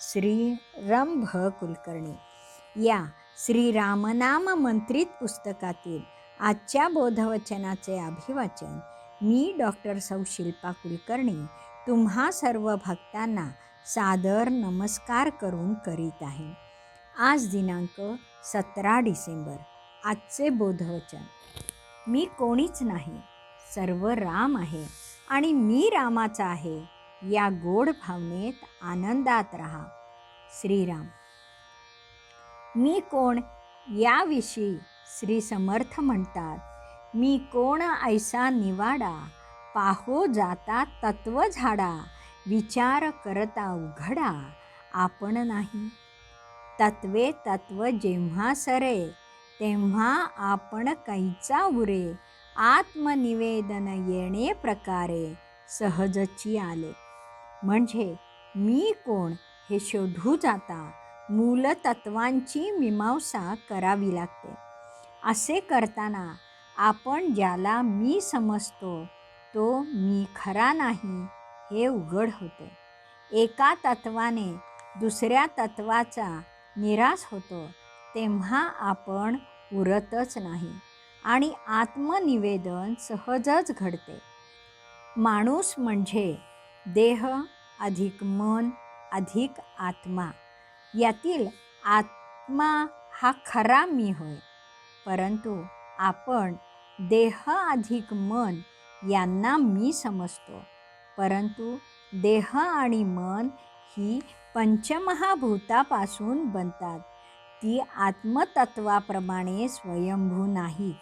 श्री रंभ कुलकर्णी या श्री रामनाम मंत्रित पुस्तकातील आजच्या बोधवचनाचे अभिवाचन मी डॉक्टर सौ शिल्पा कुलकर्णी तुम्हा सर्व भक्तांना सादर नमस्कार करून करीत आहे. आज दिनांक सतरा डिसेंबर आजचे बोधवचन. मी कोणीच नाही सर्व राम आहे आणि मी रामाचा आहे. या गोड भावनेत आनंदात राहा. श्रीराम. मी कोण याविषयी श्री समर्थ म्हणतात. मी कोण ऐसा निवाडा पाहो जाता तत्व झाडा विचार करता उघडा आपण नाही. तत्वे तत्व जेव्हा सरे तेव्हा आपण कैचा उरे आत्मनिवेदन येणे प्रकारे सहजची आले म्हणजे मी कोण हे शोधू जाता मूलतत्वांची मीमांसा करावी लागते. असे करताना आपण ज्याला मी समजतो तो मी खरा नाही हे उघड होते. एका तत्वाने दुसऱ्या तत्वाचा निराश होतो तेव्हा आपण उरतच नाही आणि आत्मनिवेदन सहजच घडते. माणूस म्हणजे देह अधिक मन अधिक आत्मा. यातील आत्मा हा खरा मी होय. परंतु आपण देह अधिक मन यांना मी समजतो. परंतु देह आणि मन ही पंचमहाभूतापासून बनतात. ती आत्मतत्वाप्रमाणे स्वयंभू नाही.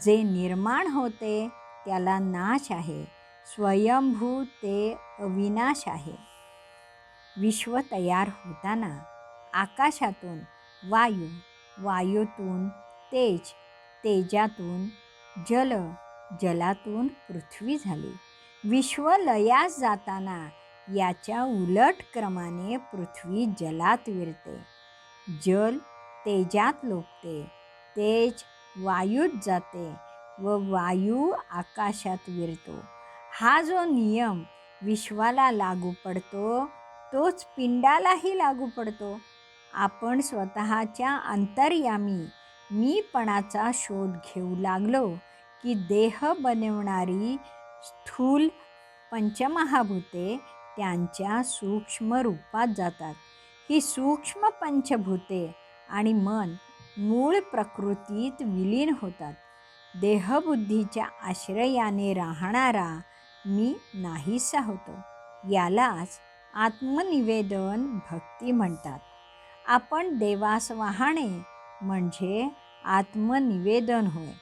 जे निर्माण होते त्याला नाश आहे. स्वयंभू ते अविनाश आहे. विश्व तयार होताना आकाशातून वायू वायूतून तेज तेजातून जल जलातून पृथ्वी झाली. विश्व लयास जाताना याच्या उलट क्रमाने पृथ्वी जलात विरते. जल तेजात लोपते तेज वायूत जाते व वायू आकाशात विरतो. हा जो नियम विश्वाला लागू पडतो तोच पिंडालाही लागू पडतो. आपण स्वतःच्या अंतर्यामी मीपणाचा शोध घेऊ लागलो की देह बनवणारी स्थूल पंचमहाभूते त्यांच्या सूक्ष्म रूपात जातात. ही सूक्ष्म पंचभूते आणि मन मूळ प्रकृतीत विलीन होतात. देहबुद्धीच्या आश्रयाने राहणारा मी नाहीसा होतो. यालाच आत्मनिवेदन भक्ती म्हणतात. आपण देवास वाहणे म्हणजे आत्मनिवेदन होय.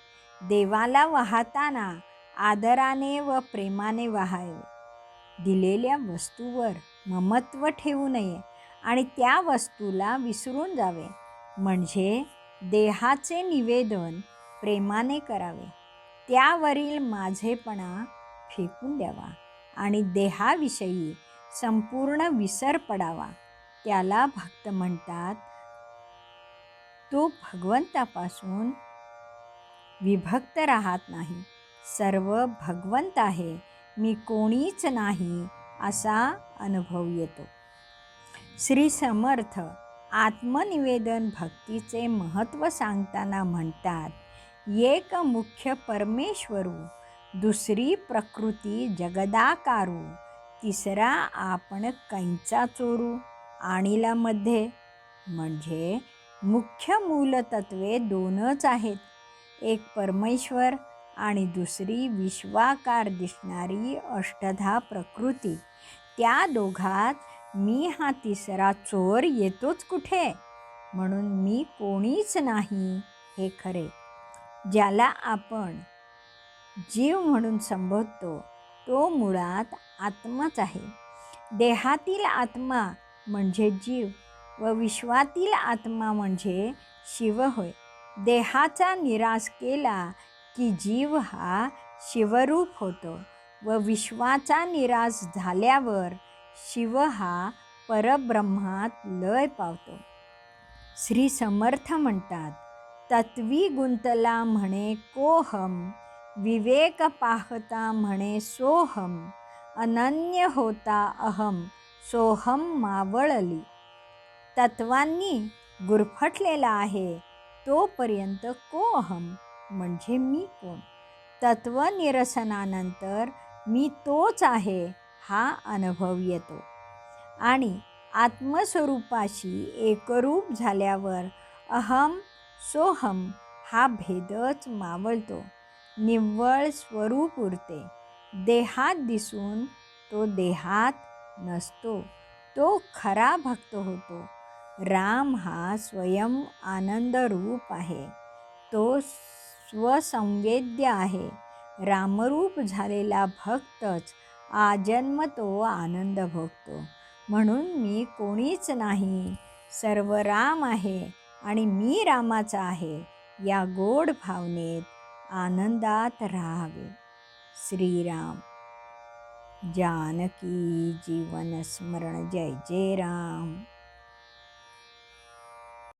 देवाला वाहताना आदराने व प्रेमाने वाहावे. दिलेल्या वस्तूवर ममत्व ठेवू नये आणि त्या वस्तूला विसरून जावे. म्हणजे देहाचे निवेदन प्रेमाने करावे. त्यावरील माझेपणा फेकून द्यावा आणि देहाविषयी संपूर्ण विसर पडावा. त्याला भक्त म्हणतात तो भगवंतापासून विभक्त राहत नाही. सर्व भगवंत आहे. मी कोणीच नाही असा अनुभव येतो. श्री समर्थ आत्मनिवेदन भक्तीचे महत्त्व सांगताना म्हणतात एक मुख्य परमेश्वरू दुसरी प्रकृती जगदाकारू. तिसरा आपण कैंचा चोरू. आणीला मध्ये. म्हणजे मुख्य मूलतत्वे दोनच आहेत. एक परमेश्वर आणि दुसरी विश्वाकार दिसणारी अष्टधा प्रकृती. त्या दोघात मी हा तिसरा चोर येतोच कुठे? म्हणून मी कोणीच नाही हे खरे. ज्याला आपण जीव म्हणून संबोधतो तो मुळात आत्माच आहे. देहातील आत्मा म्हणजे जीव व विश्वातील आत्मा म्हणजे शिव होय. देहाचा निराश केला की जीव हा शिवरूप होतो व विश्वाचा निराश झाल्यावर शिव हा परब्रह्मात लय पावतो. श्री समर्थ म्हणतात तत्वी गुंतला म्हणे कोहम विवेक पाहता म्हणे सोहम अनन्य होता अहम सोहम मावळली. तत्वांनी गुरफटलेला आहे तोपर्यंत कोहम म्हणजे मी कोण? तत्वनिरसनानंतर मी तोच आहे हा अनुभव येतो. आणि आत्मस्वरूपाशी एकरूप झाल्यावर अहम सोहम हा भेदच मावळतो. निव्वळ स्वरूप उरते. देहात दिसून तो देहात नसतो. तो खरा भक्त होतो. राम हा स्वयं आनंदरूप आहे. तो स्वसंवेद्य आहे. रामरूप झालेला भक्तच आजन्म तो आनंद भोगतो. म्हणून मी कोणीच नाही. सर्व राम आहे आणि मी रामाचा आहे. या गोड भावनेत आनंदात राहावे श्रीराम। जानकी जीवन स्मरण जय जय राम